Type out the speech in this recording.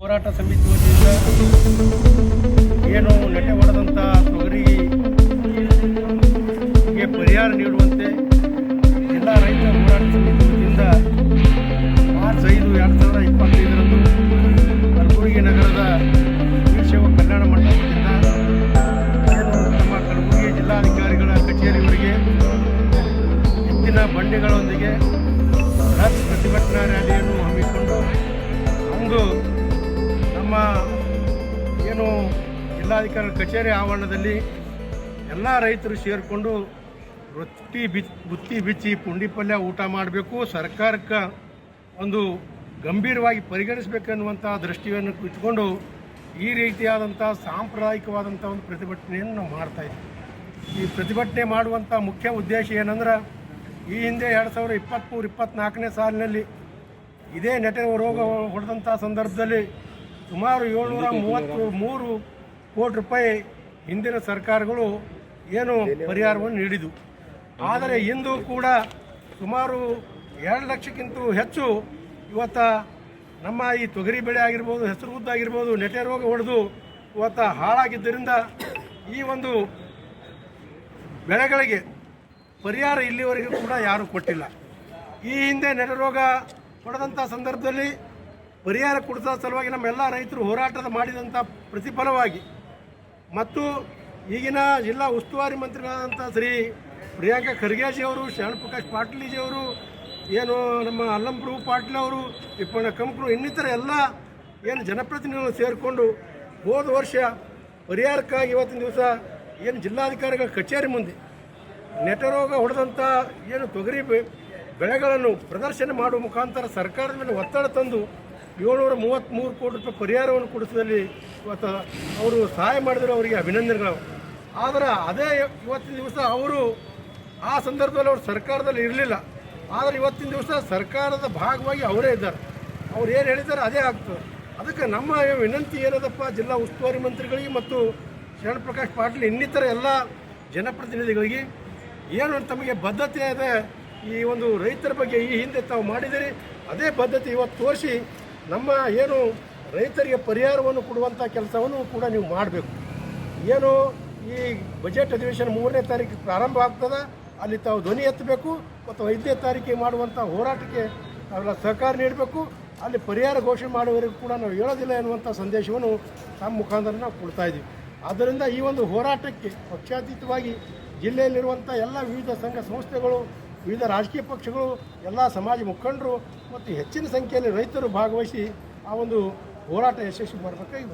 ಹೋರಾಟ ಸಮಿತಿ ವತಿಯಿಂದ ಏನು ನೆಟೆ ಹೊಡೆದಂಥ ತೊಗರಿಗೆ ಪರಿಹಾರ ನೀಡುವಂತೆ ಜಿಲ್ಲಾ ರೈತ ಹೋರಾಟ ಸಮಿತಿ ವತಿಯಿಂದ ಮಾರ್ಚ್ ಐದು ಎರಡು ಸಾವಿರದ ಇಪ್ಪತ್ತೈದರಂದು ಕಲಬುರಗಿ ನಗರದ ವೀರಶೈವ ಕಲ್ಯಾಣ ಮಂಟಪದಿಂದ ನಮ್ಮ ಕಲಬುರಗಿ ಜಿಲ್ಲಾಧಿಕಾರಿಗಳ ಕಚೇರಿವರೆಗೆ ಹೆಚ್ಚಿನ ಬಂಡಿಗಳೊಂದಿಗೆ ಬೃಹತ್ ಪ್ರತಿಭಟನಾ ರ್ಯಾಲಿಯನ್ನು ಹಮ್ಮಿಕೊಂಡು ಅಂದು ಜಿಲ್ಲಾಧಿಕಾರಿ ಕಚೇರಿ ಆವರಣದಲ್ಲಿ ಎಲ್ಲ ರೈತರು ಸೇರಿಕೊಂಡು ರೊಟ್ಟಿ ಬಿ ಬುತ್ತಿ ಬಿಚ್ಚಿ ಪುಂಡಿ ಪಲ್ಯ ಊಟ ಮಾಡಬೇಕು. ಸರ್ಕಾರಕ್ಕೆ ಒಂದು ಗಂಭೀರವಾಗಿ ಪರಿಗಣಿಸಬೇಕನ್ನುವಂಥ ದೃಷ್ಟಿಯನ್ನು ಇಟ್ಕೊಂಡು ಈ ರೀತಿಯಾದಂಥ ಸಾಂಪ್ರದಾಯಿಕವಾದಂಥ ಒಂದು ಪ್ರತಿಭಟನೆಯನ್ನು ನಾವು ಮಾಡ್ತಾ ಈ ಪ್ರತಿಭಟನೆ ಮಾಡುವಂಥ ಮುಖ್ಯ ಉದ್ದೇಶ ಏನಂದ್ರೆ ಈ ಹಿಂದೆ ಎರಡು ಸಾವಿರದ ಇಪ್ಪತ್ತ್ಮೂರು ಇಪ್ಪತ್ತ್ನಾಲ್ಕನೇ ಸಾಲಿನಲ್ಲಿ ಇದೇ ನೆಟೆ ರೋಗ ಹೊಡೆದಂಥ ಸಂದರ್ಭದಲ್ಲಿ ಸುಮಾರು ಏಳ್ನೂರ ಮೂವತ್ತು, ಮೂರು ಕೋಟಿ ರೂಪಾಯಿ ಹಿಂದಿನ ಸರ್ಕಾರಗಳು ಏನು ಪರಿಹಾರವನ್ನು ನೀಡಿದವು ಆದರೆ ಇಂದು ಕೂಡ ಸುಮಾರು ಎರಡು ಲಕ್ಷಕ್ಕಿಂತ ಹೆಚ್ಚು ಇವತ್ತ ನಮ್ಮ ಈ ತೊಗರಿ ಬೆಳೆ ಆಗಿರ್ಬೋದು ಹೆಸರು ಉದ್ದ ಆಗಿರ್ಬೋದು ನೆಟೆ ರೋಗ ಹೊಡೆದು ಇವತ್ತ ಹಾಳಾಗಿದ್ದರಿಂದ ಈ ಒಂದು ಬೆಳೆಗಳಿಗೆ ಪರಿಹಾರ ಇಲ್ಲಿವರೆಗೂ ಕೂಡ ಯಾರೂ ಕೊಟ್ಟಿಲ್ಲ. ಈ ಹಿಂದೆ ನೆರೆ ರೋಗ ಹೊಡೆದಂಥ ಸಂದರ್ಭದಲ್ಲಿ ಪರಿಹಾರ ಕೊಡಿಸೋ ಸಲುವಾಗಿ ನಮ್ಮೆಲ್ಲ ರೈತರು ಹೋರಾಟದ ಮಾಡಿದಂಥ ಪ್ರತಿಫಲವಾಗಿ ಮತ್ತು ಈಗಿನ ಜಿಲ್ಲಾ ಉಸ್ತುವಾರಿ ಮಂತ್ರಿಗಳಾದಂಥ ಶ್ರೀ ಪ್ರಿಯಾಂಕ ಖರ್ಗೆಜಿ ಅವರು ಶರಣಪ್ರಕಾಶ್ ಪಾಟೀಲ್ಜಿ ಅವರು, ಏನು ನಮ್ಮ ಅಲ್ಲಂಪ್ರಭು ಪಾಟೀಲ್ ಅವರು ಇಪ್ಪಣ್ಣ ಕಂಪ್ರು ಇನ್ನಿತರ ಎಲ್ಲ ಏನು ಜನಪ್ರತಿನಿಧಿಗಳು ಸೇರಿಕೊಂಡು ಹೋದ ವರ್ಷ ಪರಿಹಾರಕ್ಕಾಗಿ ಇವತ್ತಿನ ದಿವಸ ಏನು ಜಿಲ್ಲಾಧಿಕಾರಿಗಳ ಕಚೇರಿ ಮುಂದೆ ನೆಟರೋಗ ಹೊಡೆದಂಥ ಏನು ತೊಗರಿ ಬೆಳೆಗಳನ್ನು ಪ್ರದರ್ಶನ ಮಾಡುವ ಮುಖಾಂತರ ಸರ್ಕಾರದ ಮೇಲೆ ಒತ್ತಡ ತಂದು ಏಳ್ನೂರ ಮೂವತ್ತ್ಮೂರು ಕೋಟಿ ರೂಪಾಯಿ ಪರಿಹಾರವನ್ನು ಕೊಡಿಸಿದಲ್ಲಿ ಇವತ್ತು ಅವರು ಸಹಾಯ ಮಾಡಿದರೆ, ಅವರಿಗೆ ಅಭಿನಂದನೆಗಳು. ಆದರೆ ಅದೇ ಇವತ್ತಿನ ದಿವಸ ಅವರು ಆ ಸಂದರ್ಭದಲ್ಲಿ ಅವರು ಸರ್ಕಾರದಲ್ಲಿ ಇರಲಿಲ್ಲ. ಆದರೆ ಇವತ್ತಿನ ದಿವಸ ಸರ್ಕಾರದ ಭಾಗವಾಗಿ ಅವರೇ ಇದ್ದಾರೆ. ಅವ್ರು ಏನು ಹೇಳಿದ್ದಾರೆ ಅದೇ ಆಗ್ತದೆ. ಅದಕ್ಕೆ ನಮ್ಮ ವಿನಂತಿ ಏನದಪ್ಪ, ಜಿಲ್ಲಾ ಉಸ್ತುವಾರಿ ಮಂತ್ರಿಗಳಿಗೆ ಮತ್ತು ಶರಣಪ್ರಕಾಶ್ ಪಾಟೀಲ್ ಇನ್ನಿತರ ಎಲ್ಲ ಜನಪ್ರತಿನಿಧಿಗಳಿಗೆ ಏನು ತಮಗೆ ಬದ್ಧತೆ ಇದೆ, ಈ ಒಂದು ರೈತರ ಬಗ್ಗೆ ಈ ಹಿಂದೆ ತಾವು ಮಾಡಿದಿರಿ ಅದೇ ಬದ್ಧತೆ ಇವತ್ತು ತೋರಿಸಿ ನಮ್ಮ ಏನು ರೈತರಿಗೆ ಪರಿಹಾರವನ್ನು ಕೊಡುವಂಥ ಕೆಲಸವನ್ನು ಕೂಡ ನೀವು ಮಾಡಬೇಕು. ಏನು ಈ ಬಜೆಟ್ ಅಧಿವೇಶನ ಮೂರನೇ ತಾರೀಕು ಪ್ರಾರಂಭ ಆಗ್ತದೆ, ಅಲ್ಲಿ ತಾವು ಧ್ವನಿ ಎತ್ತಬೇಕು ಮತ್ತು ಐದನೇ ತಾರೀಕಿಗೆ ಮಾಡುವಂಥ ಹೋರಾಟಕ್ಕೆ ತಾವೆಲ್ಲ ಸಹಕಾರ ನೀಡಬೇಕು. ಅಲ್ಲಿ ಪರಿಹಾರ ಘೋಷಣೆ ಮಾಡುವವರೆಗೂ ಕೂಡ ನಾವು ಹೇಳೋದಿಲ್ಲ ಎನ್ನುವಂಥ ಸಂದೇಶವನ್ನು ನಮ್ಮ ಮುಖಾಂತರ ನಾವು ಕೊಡ್ತಾ ಇದ್ದೀವಿ. ಆದ್ದರಿಂದ ಈ ಒಂದು ಹೋರಾಟಕ್ಕೆ ಪಕ್ಷಾತೀತವಾಗಿ ಜಿಲ್ಲೆಯಲ್ಲಿರುವಂಥ ಎಲ್ಲ ವಿವಿಧ ಸಂಘ ಸಂಸ್ಥೆಗಳು ವಿವಿಧ ರಾಜಕೀಯ ಪಕ್ಷಗಳು, ಎಲ್ಲ ಸಮಾಜ ಮುಖಂಡರು ಮತ್ತು ಹೆಚ್ಚಿನ ಸಂಖ್ಯೆಯಲ್ಲಿ ರೈತರು ಭಾಗವಹಿಸಿ ಆ ಒಂದು ಹೋರಾಟ ಯಶಸ್ವಿ ಮಾಡಬೇಕಾಗಿ